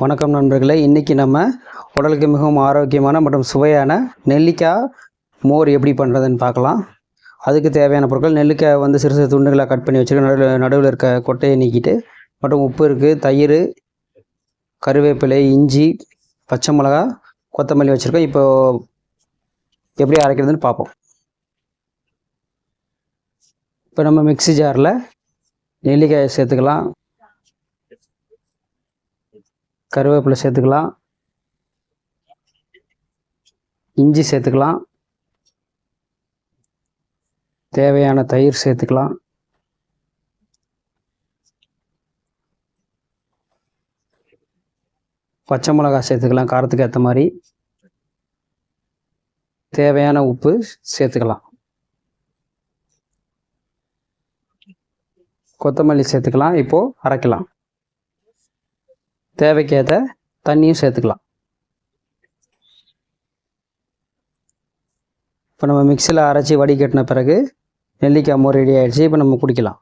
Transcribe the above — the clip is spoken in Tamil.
வணக்கம் நண்பர்களே. இன்றைக்கி நம்ம உடலுக்கு மிகவும் ஆரோக்கியமான மற்றும் சுவையான நெல்லிக்காய் மோர் எப்படி பண்ணுறதுன்னு பார்க்கலாம். அதுக்கு தேவையான பொருட்கள் நெல்லிக்காய் வந்து சிறு சிறு துண்டுகளாக கட் பண்ணி வச்சுருக்க நடுவில் நடுவில் இருக்க கொட்டையை நீக்கிட்டு மற்றும் உப்பு இருக்குது தயிர் கருவேப்பிலை இஞ்சி பச்சை மிளகா கொத்தமல்லி வச்சுருக்கோம். இப்போது எப்படி அரைக்கிறதுன்னு பார்ப்போம். இப்போ நம்ம மிக்ஸி ஜாரில் நெல்லிக்காயை சேர்த்துக்கலாம். கருவேப்பிலை சேர்த்துக்கலாம். இஞ்சி சேர்த்துக்கலாம். தேவையான தயிர் சேர்த்துக்கலாம். பச்சை மிளகாய் சேர்த்துக்கலாம் காரத்துக்கு ஏற்ற மாதிரி. தேவையான உப்பு சேர்த்துக்கலாம். கொத்தமல்லி சேர்த்துக்கலாம் இப்போது அரைக்கலாம். தேவைக்கேற்ற தண்ணியும் சேர்த்துக்கலாம். இப்போ நம்ம மிக்சியில் அரைச்சி வடிகட்டின பிறகு நெல்லிக்காய் மோர் ரெடி ஆகிடுச்சு இப்போ நம்ம குடிக்கலாம்.